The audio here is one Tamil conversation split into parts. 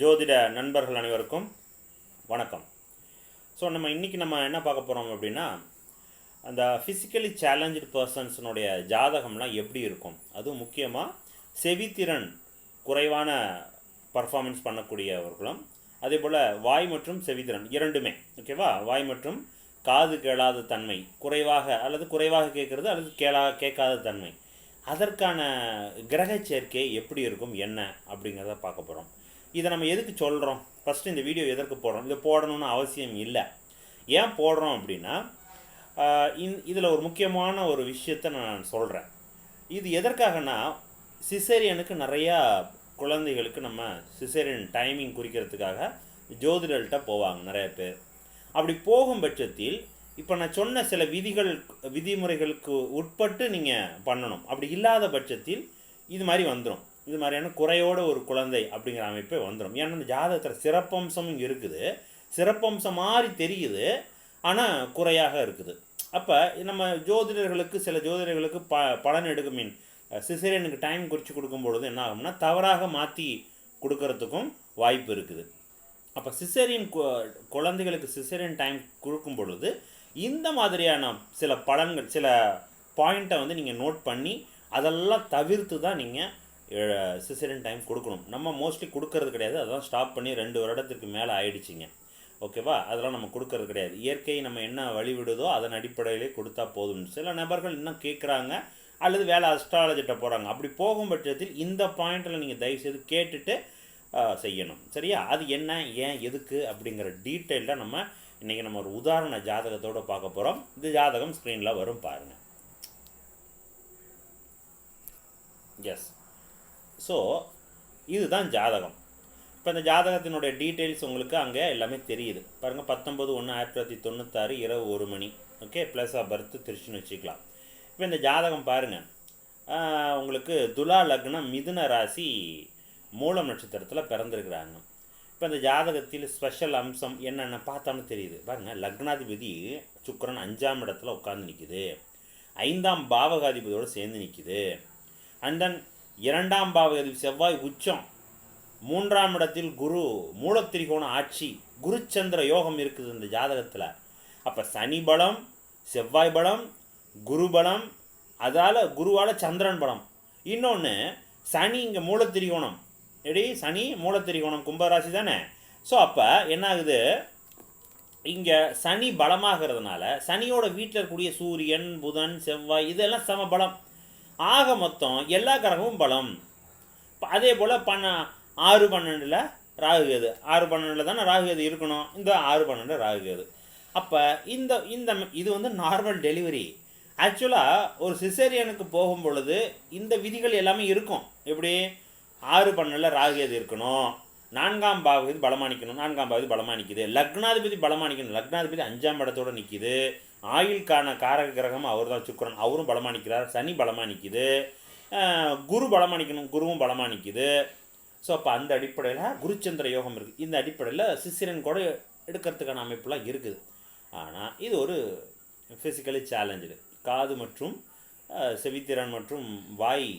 ஜோதிட நண்பர்கள் அனைவருக்கும் வணக்கம். ஸோ நம்ம இன்றைக்கி நம்ம என்ன பார்க்க போகிறோம் அப்படின்னா அந்த ஃபிசிக்கலி சேலஞ்சு பர்சன்ஸினுடைய ஜாதகம்லாம் எப்படி இருக்கும்? அதுவும் முக்கியமாக செவித்திறன் குறைவான பர்ஃபார்மன்ஸ் பண்ணக்கூடியவர்களும் அதே போல் வாய் மற்றும் செவித்திறன் இரண்டுமே ஓகேவா வாய் மற்றும் காது கேளாத தன்மை குறைவாக அல்லது குறைவாக கேட்குறது அல்லது கேளா கேட்காத தன்மை. அதற்கான கிரக சேர்க்கை எப்படி இருக்கும் என்ன அப்படிங்கிறத பார்க்க போகிறோம் இதை நம்ம எதுக்கு சொல்கிறோம் ஃபஸ்ட்டு இந்த வீடியோ எதற்கு போடுறோம்? இதை போடணும்னு அவசியம் இல்லை. ஏன் போடுறோம் அப்படின்னா இந் இதில் ஒரு முக்கியமான ஒரு விஷயத்தை நான் சொல்கிறேன் இது எதற்காகனா சிசேரியனுக்கு நிறையா குழந்தைகளுக்கு நம்ம சிசேரியன் டைமிங் குறிக்கிறதுக்காக ஜோதிடர்கிட்ட போவாங்க நிறைய பேர். அப்படி போகும் பட்சத்தில் இப்போ நான் சொன்ன சில விதிகள் விதிமுறைகளுக்கு உட்பட்டு நீங்கள் பண்ணணும். அப்படி இல்லாத பட்சத்தில் இது மாதிரி வந்துடும் இது மாதிரியான குறையோட ஒரு குழந்தை அப்படிங்கிற அமைப்பே வந்துடும் ஏன்னா இந்த ஜாதகத்தில் சிறப்பம்சமும் இருக்குது. சிறப்பம்சம் மாதிரி தெரியுது. ஆனால் குறையாக இருக்குது. அப்போ நம்ம ஜோதிடர்களுக்கு சில ஜோதிடர்களுக்கு ப பலன் எடுக்கும் மீன். சிசேரியனுக்கு டைம் குறித்து கொடுக்கும் பொழுது என்ன ஆகும்னா தவறாக மாற்றி கொடுக்கறதுக்கும் வாய்ப்பு இருக்குது. அப்போ சிசேரியன் குழந்தைகளுக்கு சிசேரியன் டைம் கொடுக்கும் பொழுது இந்த மாதிரியான சில பலன்கள் சில பாயிண்ட்டை வந்து நீங்கள் நோட் பண்ணி அதெல்லாம் தவிர்த்து தான் நீங்கள் சிசேரியன் டைம் கொடுக்கணும். நம்ம மோஸ்ட்லி கொடுக்கறது கிடையாது. அதான் ஸ்டாப் பண்ணி ரெண்டு வருடத்துக்கு மேலே ஆயிடுச்சிங்க. ஓகேவா? அதெல்லாம் நம்ம கொடுக்கறது கிடையாது. இயற்கை நம்ம என்ன வழிவிடுதோ அதன் அடிப்படையிலே கொடுத்தா போதும். சில நபர்கள் இன்னும் கேட்குறாங்க அல்லது வேலை அஸ்ட்ராலஜிட்ட போகிறாங்க அப்படி போகும் பட்சத்தில் இந்த பாயிண்டில் நீங்கள் தயவுசெய்து கேட்டுட்டு செய்யணும். சரியா? அது என்ன ஏன் எதுக்கு அப்படிங்கிற டீட்டெயிலாக நம்ம இன்றைக்கி நம்ம ஒரு உதாரண ஜாதகத்தோடு பார்க்க போகிறோம் இந்த ஜாதகம் ஸ்க்ரீனில் வரும் பாருங்கள் எஸ் ஸோ இதுதான் ஜாதகம். இப்போ இந்த ஜாதகத்தினுடைய டீட்டெயில்ஸ் உங்களுக்கு அங்கே எல்லாமே தெரியுது. பாருங்கள் பத்தொம்பது ஒன்று ஆயிரத்தி தொள்ளாயிரத்தி தொண்ணூத்தாறு இரவு ஒரு மணி. ஓகே ப்ளஸ் ஆஃப் பர்த் திருச்சின்னு வச்சுக்கலாம். இப்போ இந்த ஜாதகம் பாருங்கள் உங்களுக்கு துலா லக்னம் மிதுன ராசி மூலம் நட்சத்திரத்தில் பிறந்திருக்கிறாங்க. இப்போ இந்த ஜாதகத்தில் ஸ்பெஷல் அம்சம் என்னென்ன பார்த்தாலும் தெரியுது. பாருங்கள் லக்னாதிபதி சுக்கரன் அஞ்சாம் இடத்துல உட்காந்து நிற்குது ஐந்தாம் பாவகாதிபதியோடு சேர்ந்து நிற்குது அண்ட் தென் இரண்டாம் பாவகாதிபதி செவ்வாய் உச்சம். மூன்றாம் இடத்தில் குரு மூலத்திரிகோண ஆட்சி குருச்சந்திர யோகம் இருக்குது இந்த ஜாதகத்தில். அப்போ சனி பலம் செவ்வாய் பலம் குரு பலம் அதால் குருவால் சந்திரன் பலம். இன்னொன்று சனி இங்கே மூலத்திரிகோணம். எடி சனி மூலத்திரிகோணம் கும்பராசி தானே. ஸோ அப்போ என்ன ஆகுது இங்கே சனி பலமாகிறதுனால சனியோட வீட்டில் இருக்கக்கூடிய சூரியன் புதன் செவ்வாய் இதெல்லாம் சம பலம். ஆக மொத்தம் எல்லா கிரகமும் பலம் அதே போல் பண்ண ஆறு பன்னெண்டில் ராகுகேது ஆறு பன்னெண்டில் தானே ராகுகேது இருக்கணும். இந்த ஆறு பன்னெண்டு ராகுகேது அப்போ இந்த இந்த இது வந்து நார்மல் டெலிவரி ஆக்சுவலாக ஒரு சிசேரியனுக்கு போகும் பொழுது இந்த விதிகள் எல்லாமே இருக்கும். எப்படி? ஆறு பன்னெண்டில் ராகுகேது இருக்கணும். நான்காம் பாவதி பலமானிக்கணும் நான்காம் பாவதி பலமானிக்குது லக்னாதிபதி பலமானிக்கணும் லக்னாதிபதி அஞ்சாம் இடத்தோடு நிற்கிது ஆயுள்கான காரக கிரகம் அவர் தான் சுக்கரன். அவரும் பலமானிக்கிறார். சனி பலமானிக்குது. குரு பலமானிக்கணும். குருவும் பலமானிக்குது. ஸோ அப்போ அந்த அடிப்படையில் குருச்சந்திர யோகம் இருக்குது இந்த அடிப்படையில் சிசிரன் கூட எடுக்கிறதுக்கான அமைப்புலாம் இருக்குது. ஆனால் இது ஒரு ஃபிசிக்கலி சேலஞ்சு காது மற்றும் செவித்திறன் மற்றும் வாய்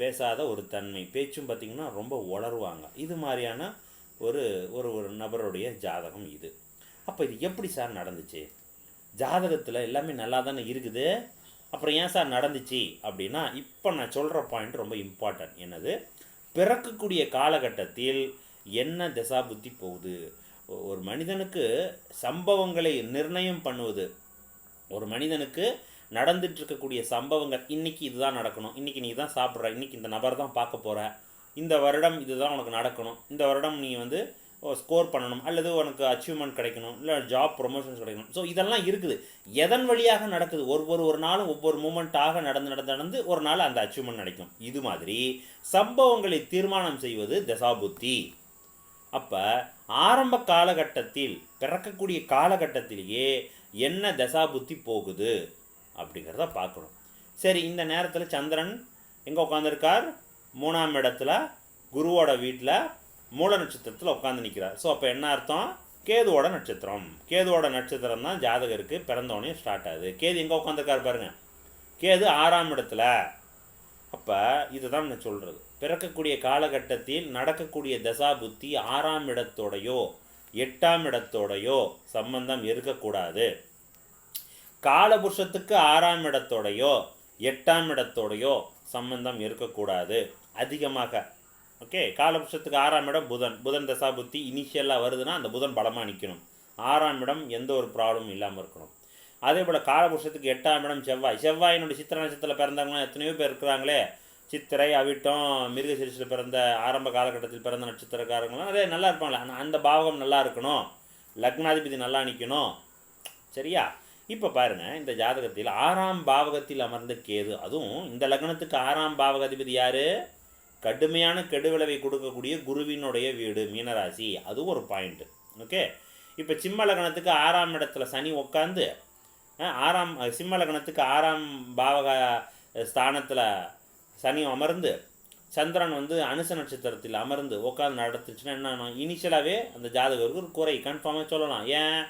பேசாத ஒரு தன்மை. பேச்சும் பார்த்திங்கன்னா ரொம்ப உளருவாங்க. இது மாதிரியான ஒரு ஒரு ஒரு நபருடைய ஜாதகம் இது. அப்போ இது எப்படி சார் நடந்துச்சு? ஜாதகத்தில் எல்லாமே நல்லா தானே இருக்குது. அப்புறம் ஏன் சார் நடந்துச்சு? அப்படின்னா இப்போ நான் சொல்கிற பாயிண்ட் ரொம்ப இம்பார்ட்டன்ட் என்னது? பிறக்கக்கூடிய காலகட்டத்தில் என்ன தசா புத்தி போகுது ஒரு மனிதனுக்கு சம்பவங்களை நிர்ணயம் பண்ணுவது. ஒரு மனிதனுக்கு நடந்துட்டு இருக்கக்கூடிய சம்பவங்கள் இன்றைக்கி இதுதான் நடக்கணும். இன்றைக்கி நீ தான் சாப்பிட்ற. இன்றைக்கி இந்த நபர் தான் பார்க்க போகிற இந்த வருடம் இதுதான் உனக்கு நடக்கணும். இந்த வருடம் நீ வந்து ஸ்கோர் பண்ணணும் அல்லது உனக்கு அச்சீவ்மெண்ட் கிடைக்கணும் இல்லை ஜாப் ப்ரொமோஷன்ஸ் கிடைக்கணும். ஸோ இதெல்லாம் இருக்குது. எதன் வழியாக நடக்குது? ஒவ்வொரு ஒரு நாளும் ஒவ்வொரு மூமெண்ட்டாக நடந்து நடந்து நடந்து ஒரு நாள் அந்த அச்சீவ்மெண்ட் கிடைக்கும் இது மாதிரி சம்பவங்களை தீர்மானம் செய்வது தசாபுத்தி. அப்போ ஆரம்ப காலகட்டத்தில் பிறக்கக்கூடிய காலகட்டத்திலேயே என்ன தசாபுத்தி போகுது? அப்படிங்கிறத பார்க்கணும். சரி இந்த நேரத்தில் சந்திரன் எங்கே உட்காந்துருக்கார் மூணாம் இடத்துல குருவோட வீட்டில் மூல நட்சத்திரத்தில் உட்காந்து நிற்கிறார் ஸோ அப்போ என்ன அர்த்தம்? கேதுவோட நட்சத்திரம். கேதுவோட நட்சத்திரம் தான் ஜாதகருக்கு பிறந்தோடனே ஸ்டார்ட் ஆகுது. கேது எங்கே உட்காந்துருக்காரு பாருங்கள் கேது ஆறாம் இடத்துல. அப்போ இதுதான் நான் சொல்கிறது பிறக்கக்கூடிய காலகட்டத்தில் நடக்கக்கூடிய தசா புத்தி ஆறாம் இடத்தோடையோ எட்டாம் இடத்தோடையோ சம்பந்தம் இருக்கக்கூடாது. காலபுருஷத்துக்கு ஆறாம் இடத்தோடையோ எட்டாம் இடத்தோடையோ சம்பந்தம் இருக்கக்கூடாது. அதிகமாக ஓகே காலபுருஷத்துக்கு ஆறாம் இடம் புதன். புதன் தசா புத்தி இனிஷியலாக வருதுன்னா அந்த புதன் பலமாக நிற்கணும் ஆறாம் இடம் எந்த ஒரு ப்ராப்ளமும் இல்லாமல் இருக்கணும். அதே போல் காலபுருஷத்துக்கு எட்டாம் இடம் செவ்வாய். செவ்வாயினுடைய சித்திர நட்சத்திரத்தில் பிறந்தவங்களாம் எத்தனையோ பேர் இருக்கிறாங்களே. சித்திரை அவிட்டம் மிருகசிரிசில் பிறந்த ஆரம்ப காலகட்டத்தில் பிறந்த நட்சத்திரக்காரங்களாம் நிறைய நல்லா இருப்பாங்களே. அந்த பாவகம் நல்லா இருக்கணும். லக்னாதிபதி நல்லா நிற்கணும் சரியா? இப்போ பாருங்க இந்த ஜாதகத்தில் ஆறாம் பாவகத்தில் அமர்ந்த கேது அதுவும் இந்த லக்னத்துக்கு ஆறாம் பாவகாதிபதி யார்? கடுமையான கெடுவிளைவை கொடுக்கக்கூடிய குருவினுடைய வீடு மீனராசி. அதுவும் ஒரு பாயிண்ட் ஓகே இப்போ சிம்ம லக்னத்துக்கு ஆறாம் இடத்துல சனி உட்காந்து ஆறாம் சிம்மலகணத்துக்கு சிம்ம லக்னத்துக்கு ஆறாம் பாவக ஸ்தானத்தில் சனி அமர்ந்து சந்திரன் வந்து அனுச நட்சத்திரத்தில் அமர்ந்து உட்காந்து நடத்துச்சுன்னா என்ன இனிஷியலாகவே அந்த ஜாதகருக்கு ஒரு குறை கன்ஃபார்மாக சொல்லலாம். ஏன்?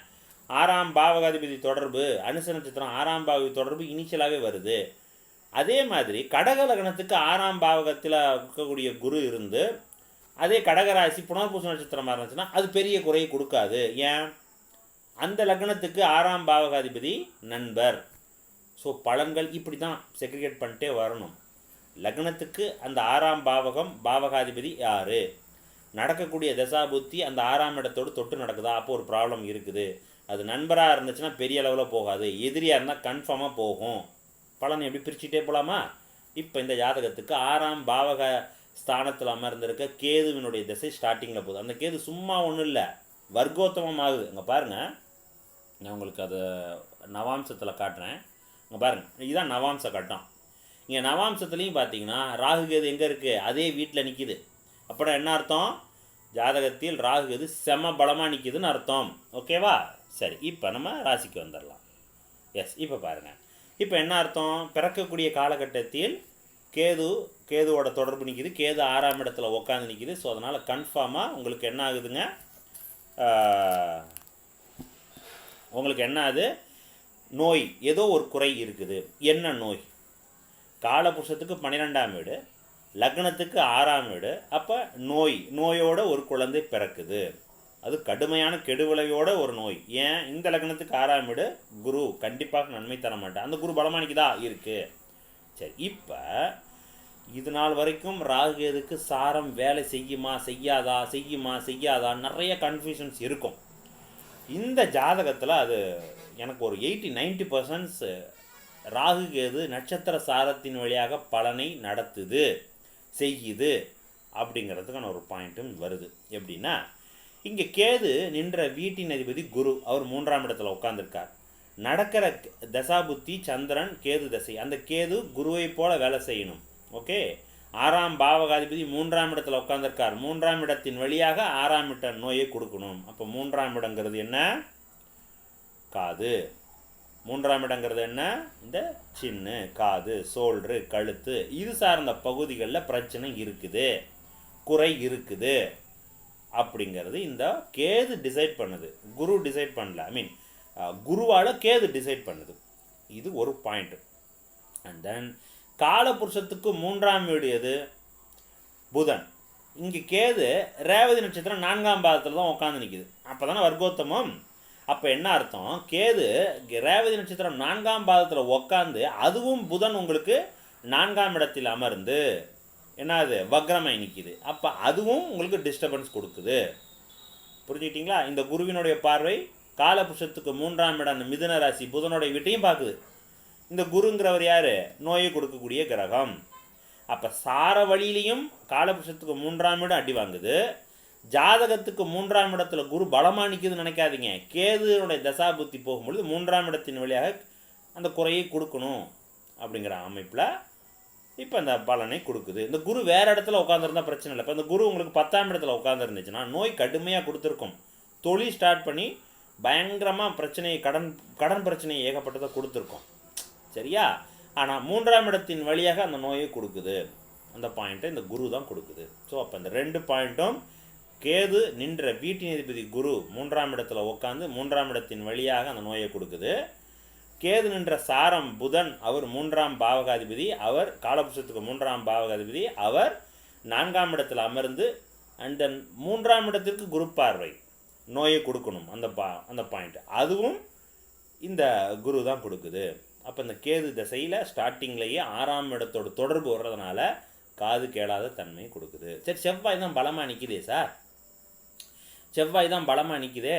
ஆறாம் பாவகாதிபதி தொடர்பு அனுச நட்சத்திரம் ஆறாம் பாவதி தொடர்பு இனிஷியலாகவே வருது. அதே மாதிரி கடக லக்னத்துக்கு ஆறாம் பாவகத்தில் இருக்கக்கூடிய குரு இருந்து அதே கடகராசி புனர்பூச நட்சத்திரமாக இருந்துச்சுன்னா அது பெரிய குறையை கொடுக்காது. ஏன்? அந்த லக்னத்துக்கு ஆறாம் பாவகாதிபதி நண்பர். ஸோ பலன்கள் இப்படி தான் செக்ரிகேட் பண்ணிட்டே வரணும். லக்னத்துக்கு அந்த ஆறாம் பாவகம் பாவகாதிபதி யார்? நடக்கக்கூடிய தசாபுத்தி அந்த ஆறாம் இடத்தோடு தொட்டு நடக்குதா? அப்போ ஒரு ப்ராப்ளம் இருக்குது. அது நண்பராக இருந்துச்சுன்னா பெரிய அளவில் போகாது. எதிரியாக இருந்தால் கன்ஃபார்மாக போகும். பலன் எப்படி பிரிச்சுட்டே போகலாமா இப்போ இந்த ஜாதகத்துக்கு ஆறாம் பாவக ஸ்தானத்தில் அமர்ந்திருக்க கேதுவினுடைய திசை ஸ்டார்டிங்கில் போகுது. அந்த கேது சும்மா ஒன்றும் இல்லை வர்க்கோத்தமம் ஆகுது இங்கே பாருங்கள் நான் உங்களுக்கு அதை நவாம்சத்தில் காட்டுறேன். இங்கே பாருங்கள் இதுதான் நவாம்ச கட்டம். இங்கே நவாம்சத்துலேயும் பார்த்தீங்கன்னா ராகு கேது எங்கே இருக்குது அதே வீட்டில் நிற்கிது அப்புறம் என்ன அர்த்தம்? ஜாதகத்தில் ராகு கேது செம பலமாக நிற்கிதுன்னு அர்த்தம். ஓகேவா சரி இப்போ நம்ம ராசிக்கு வந்துடலாம் எஸ் இப்போ பாருங்கள் இப்போ என்ன அர்த்தம்? பிறக்கக்கூடிய காலகட்டத்தில் கேது கேதுவோட தொடர்பு நிற்கிது கேது ஆறாம் இடத்துல உட்காந்து நிற்கிது ஸோ அதனால் கன்ஃபார்மாக உங்களுக்கு என்ன ஆகுதுங்க? உங்களுக்கு என்ன ஆகுது? நோய். ஏதோ ஒரு குறை இருக்குது. என்ன நோய்? காலபுருஷத்துக்கு பன்னிரெண்டாம் வீடு லக்னத்துக்கு ஆறாம் வீடு. அப்போ நோய். நோயோட ஒரு குழந்தை பிறக்குது. அது கடுமையான கெடுவிளையோட ஒரு நோய். ஏன்? இந்த லக்னத்துக்கு ஆறாம் வீடு குரு கண்டிப்பாக நன்மை தர மாட்டேன் அந்த குரு பலமானிக்குதா இருக்கு. சரி இப்போ இது நாள் வரைக்கும் ராகுகேதுக்கு சாரம் வேலை செய்யுமா செய்யாதா செய்யுமா செய்யாதா நிறைய கன்ஃபியூஷன்ஸ் இருக்கும். இந்த ஜாதகத்தில் அது எனக்கு ஒரு eighty ninety percents Rahu Ketu நட்சத்திர சாரத்தின் வழியாக பலனை நடத்துது செய்யுது அப்படிங்கிறதுக்கான ஒரு பாயிண்ட்டும் வருது. எப்படின்னா இங்கே கேது நின்ற வீட்டின் அதிபதி குரு. அவர் மூன்றாம் இடத்துல உட்காந்துருக்கார் நடக்கிற தசாபுத்தி சந்திரன் கேது தசை. அந்த கேது குருவை போல வேலை செய்யணும். ஓகே? ஆறாம் பாவகாதிபதி மூன்றாம் இடத்துல உட்காந்துருக்கார் மூன்றாம் இடத்தின் வழியாக ஆறாம் இட்ட நோயை கொடுக்கணும். அப்போ மூன்றாம் இடங்கிறது என்ன? காது. மூன்றாம் இடங்கிறது என்ன? இந்த சின்னு காது சோல்ரு கழுத்து. இது சார்ந்த பகுதிகளில் பிரச்சனை இருக்குது. குறை இருக்குது. அப்படிங்கிறது இந்த கேது டிசைட் பண்ணுது. குரு டிசைட் பண்ணல. ஐ மீன் குருவால் கேது டிசைட் பண்ணுது. இது ஒரு பாயிண்ட் அண்ட் தென் காலபுருஷத்துக்கு மூன்றாம் வீடு எது? புதன். இங்கே கேது ரேவதி நட்சத்திரம் நான்காம் பாதத்தில் தான் உட்காந்து நிற்கிது அப்போ தானே வர்க்கோத்தமம்? அப்போ என்ன அர்த்தம்? கேது ரேவதி நட்சத்திரம் நான்காம் பாதத்தில் உட்காந்து அதுவும் புதன் உங்களுக்கு நான்காம் இடத்தில் அமர்ந்து என்னது? வக்ரமாய் நிற்கிது அப்போ அதுவும் உங்களுக்கு டிஸ்டர்பன்ஸ் கொடுக்குது. புரிஞ்சுக்கிட்டீங்களா? இந்த குருவினுடைய பார்வை காலபுருஷத்துக்கு மூன்றாம் இடம் மிதுன ராசி புதனுடைய வீட்டையும் பார்க்குது. இந்த குருங்கிறவர் யார்? நோயை கொடுக்கக்கூடிய கிரகம். அப்போ சார வழியிலையும் காலபுருஷத்துக்கு மூன்றாம் இடம் அடி வாங்குது. ஜாதகத்துக்கு மூன்றாம் இடத்துல குரு பலமாக நிற்கிதுன்னு நினைக்காதீங்க. கேதுனுடைய தசா புத்தி போகும்பொழுது மூன்றாம் இடத்தின் வழியாக அந்த குறையை கொடுக்கணும் அப்படிங்கிற அமைப்பில் இப்போ அந்த பலனை கொடுக்குது. இந்த குரு வேறு இடத்துல உட்காந்துருந்தா பிரச்சனை இல்லை. இப்போ இந்த குரு உங்களுக்கு பத்தாம் இடத்துல உட்காந்துருந்துச்சுன்னா நோய் கடுமையாக கொடுத்துருக்கும். தொழில் ஸ்டார்ட் பண்ணி பயங்கரமாக பிரச்சனையை கடன் கடன் பிரச்சனையை ஏகப்பட்டதை கொடுத்துருக்கோம். சரியா? ஆனால் மூன்றாம் இடத்தின் வழியாக அந்த நோயை கொடுக்குது. அந்த பாயிண்ட்டை இந்த குரு தான் கொடுக்குது. ஸோ அப்போ இந்த ரெண்டு பாயிண்ட்டும் கேது நின்ற வீட்டின் அதிபதி குரு மூன்றாம் இடத்துல உட்காந்து மூன்றாம் இடத்தின் வழியாக அந்த நோயை கொடுக்குது. கேது நின்ற சாரம் புதன் அவர் மூன்றாம் பாவகாதிபதி அவர் காலபுருஷத்துக்கு மூன்றாம் பாவகாதிபதி அவர் நான்காம் இடத்தில் அமர்ந்து அண்ட் தென் மூன்றாம் இடத்திற்கு குரு பார்வை நோயை கொடுக்கணும் அந்த பா அந்த பாயிண்ட் அதுவும் இந்த குரு தான் கொடுக்குது. அப்போ இந்த கேது திசையில் ஸ்டார்டிங்லேயே ஆறாம் இடத்தோட தொடர்பு வர்றதுனால காது கேளாத தன்மை கொடுக்குது. சரி செவ்வாய் தான் பலமாக நிற்குதே சார். செவ்வாய் தான் பலமாக நிற்குதே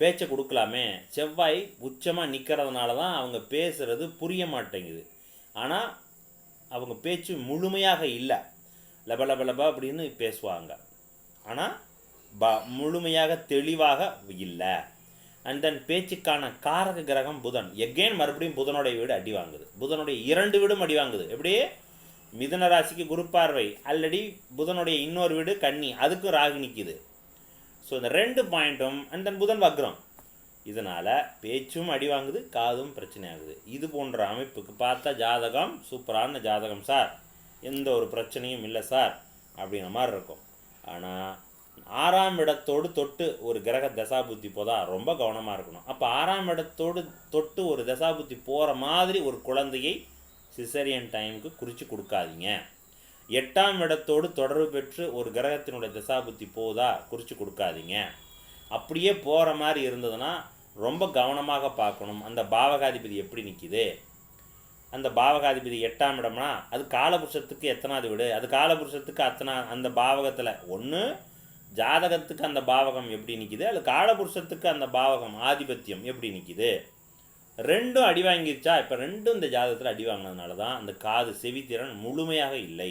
பேச்சை கொடுக்கலாமே. செவ்வாய் உச்சமாக நிற்கிறதுனால தான் அவங்க பேசுகிறது புரிய மாட்டேங்குது. ஆனால் அவங்க பேச்சு முழுமையாக இல்லை. லப லப லப அப்படின்னு பேசுவாங்க. ஆனால் ப முழுமையாக தெளிவாக இல்லை. அண்ட் தென் பேச்சுக்கான காரக கிரகம் புதன். எகெயின் மறுபடியும் புதனுடைய வீடு அடி வாங்குது. புதனுடைய இரண்டு வீடும் அடி வாங்குது. எப்படியே மிதன ராசிக்கு குரு பார்வை. ஆல்ரெடி புதனுடைய இன்னொரு வீடு கன்னி. அதுக்கும் ராகு நிற்கிது ஸோ இந்த ரெண்டு பாயிண்ட்டும் அண்ட் தென் புதன் வக்ரம். இதனால் பேச்சும் அடி வாங்குது காதும் பிரச்சனை ஆகுது. இது போன்ற அமைப்புக்கு பார்த்தா ஜாதகம் சூப்பரான ஜாதகம் சார். எந்த ஒரு பிரச்சனையும் இல்லை சார் அப்படிங்கிற மாதிரி இருக்கும். ஆனால் ஆறாம் இடத்தோடு தொட்டு ஒரு கிரக தசாபுத்தி போதா ரொம்ப கவனமாக இருக்கணும். அப்போ ஆறாம் இடத்தோடு தொட்டு ஒரு தசாபுத்தி போகிற மாதிரி ஒரு குழந்தையை சிசரியன் டைமுக்கு குறித்து கொடுக்காதீங்க. எட்டாம் இடத்தோடு தொடர்பு பெற்று ஒரு கிரகத்தினுடைய தசாபுத்தி போதா குறித்து கொடுக்காதீங்க. அப்படியே போகிற மாதிரி இருந்ததுன்னா ரொம்ப கவனமாக பார்க்கணும். அந்த பாவகாதிபதி எப்படி நிற்கிது அந்த பாவகாதிபதி எட்டாம் இடம்னா அது காலபுருஷத்துக்கு எத்தனாவது வீடு? அது காலபுருஷத்துக்கு அத்தனா அந்த பாவகத்தில் ஒன்று ஜாதகத்துக்கு அந்த பாவகம் எப்படி நிற்கிது அது காலபுருஷத்துக்கு அந்த பாவகம் ஆதிபத்தியம் எப்படி நிற்கிது ரெண்டும் அடி வாங்கிருச்சா? இப்போ ரெண்டும் இந்த ஜாதகத்தில் அடி வாங்கினதுனால தான் அந்த காது செவித்திறன் முழுமையாக இல்லை.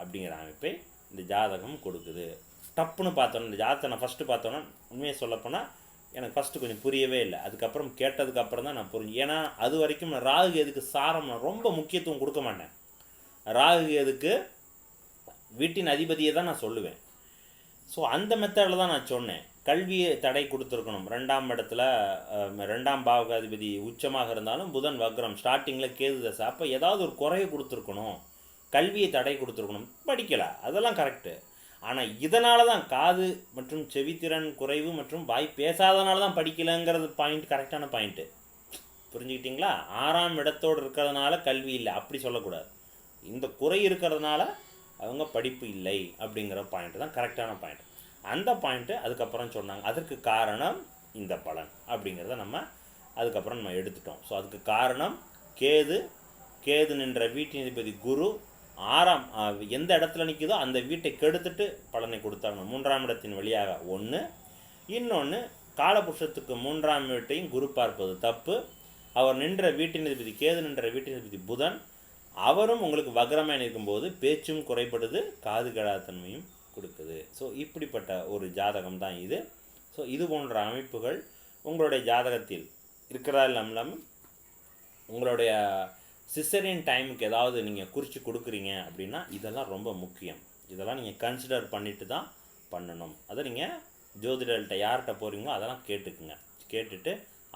அப்படிங்கிற அமைப்பை இந்த ஜாதகம் கொடுக்குது. டப்புன்னு பார்த்தோன்னா இந்த ஜாதகத்தை நான் ஃபஸ்ட்டு பார்த்தோன்னா உண்மையை சொல்லப்போனால் எனக்கு ஃபஸ்ட்டு கொஞ்சம் புரியவே இல்லை. அதுக்கப்புறம் கேட்டதுக்கப்புறம் தான் நான் புரிஞ்சு ஏன்னா அது வரைக்கும் நான் ராகு எதுக்கு சாரம் நான் ரொம்ப முக்கியத்துவம் கொடுக்க மாட்டேன். ராகு எதுக்கு வீட்டின் அதிபதியை தான் நான் சொல்லுவேன். ஸோ அந்த மெத்தடில் தான் நான் சொன்னேன். கல்வியை தடை கொடுத்துருக்கணும். ரெண்டாம் இடத்துல ரெண்டாம் பாவகாதிபதி உச்சமாக இருந்தாலும் புதன் வக்ரம் ஸ்டார்டிங்கில் கேது தசை. அப்போ ஏதாவது ஒரு குறையை கொடுத்துருக்கணும். கல்வியை தடை கொடுத்துருக்கணும். படிக்கலை. அதெல்லாம் கரெக்டு ஆனால் இதனால தான் காது மற்றும் செவித்திறன் குறைவு மற்றும் வாய் பேசாதனால தான் படிக்கலைங்கிறது பாயிண்ட் கரெக்டான பாயிண்ட்டு புரிஞ்சுக்கிட்டீங்களா? ஆறாம் இடத்தோடு இருக்கிறதுனால கல்வி இல்லை. அப்படி சொல்லக்கூடாது. இந்த குறை இருக்கிறதுனால அவங்க படிப்பு இல்லை அப்படிங்கிற பாயிண்ட் தான் கரெக்டான பாயிண்ட் அந்த பாயிண்ட்டு அதுக்கப்புறம் சொன்னாங்க. அதற்கு காரணம் இந்த பலன் அப்படிங்கிறத நம்ம அதுக்கப்புறம் நம்ம எடுத்துட்டோம். ஸோ அதுக்கு காரணம் கேது. கேது நின்ற வீட்டின் அதிபதி குரு. ஆறாம் எந்த இடத்துல நிற்குதோ அந்த வீட்டை கெடுத்துட்டு பலனை கொடுத்தாங்க மூன்றாம் இடத்தின் வழியாக ஒன்று இன்னொன்று காலபுருஷத்துக்கு மூன்றாம் வீட்டையும் குரு பார்ப்பது தப்பு. அவர் நின்ற வீட்டின் அதிபதி கேது நின்ற வீட்டின் அதிபதி புதன். அவரும் உங்களுக்கு வக்ரமாக இருக்கும்போது பேச்சும் குறைபடுது காது கெடாத்தன்மையும் கொடுக்குது. ஸோ இப்படிப்பட்ட ஒரு ஜாதகம் தான் இது. ஸோ இது போன்ற அமைப்புகள் உங்களுடைய ஜாதகத்தில் இருக்கிறதா இல்லாமல் உங்களுடைய சிசரியன் டைமுக்கு ஏதாவது நீங்கள் குறித்து கொடுக்குறீங்க அப்படின்னா இதெல்லாம் ரொம்ப முக்கியம். இதெல்லாம் நீங்கள் கன்சிடர் பண்ணிட்டு தான் பண்ணணும். அதை நீங்கள் ஜோதிடர்கிட்ட யார்கிட்ட போகிறீங்களோ அதெல்லாம் கேட்டுக்குங்க. கேட்டுட்டு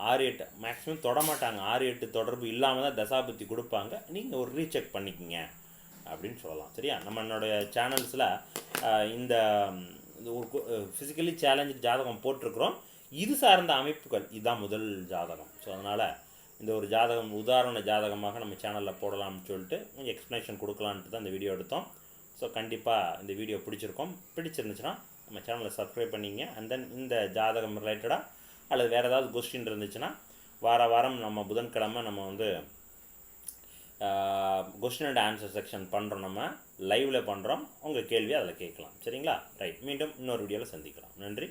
ஆறு எட்டு மேக்ஸிமம் தொட மாட்டாங்க. ஆறு எட்டு தொடர்பு இல்லாமல் தான் தசாபத்தி கொடுப்பாங்க. நீங்கள் ஒரு ரீசெக் பண்ணிக்கோங்க அப்படின்னு சொல்லலாம். சரியா? நம்மளுடைய சேனல்ஸில் இந்த இது ஒரு ஃபிசிக்கலி சேலஞ்சு ஜாதகம் போட்டிருக்கிறோம். இது சார்ந்த அமைப்புகள். இதுதான் முதல் ஜாதகம். ஸோ அதனால் இந்த ஒரு ஜாதகம் உதாரண ஜாதகமாக நம்ம சேனலில் போடலாம்னு சொல்லிட்டு கொஞ்சம் எக்ஸ்ப்ளனேஷன் கொடுக்கலான்ட்டு தான் இந்த வீடியோ எடுத்தோம். ஸோ கண்டிப்பாக இந்த வீடியோ பிடிச்சிருக்கோம். பிடிச்சிருந்துச்சுன்னா நம்ம சேனலை சப்ஸ்கிரைப் பண்ணிங்க. அண்ட் தென் இந்த ஜாதகம் ரிலேட்டடாக அல்லது வேறு ஏதாவது கொஸ்டின் இருந்துச்சுன்னா வார வாரம் நம்ம புதன்கிழமை நம்ம வந்து கொஸ்டின் அண்ட் ஆன்சர் செக்ஷன் பண்ணுறோம் நம்ம. லைவில் பண்ணுறோம் உங்கள் கேள்வியை அதில் கேட்கலாம். சரிங்களா? ரைட் மீண்டும் இன்னொரு வீடியோவில் சந்திக்கலாம். நன்றி.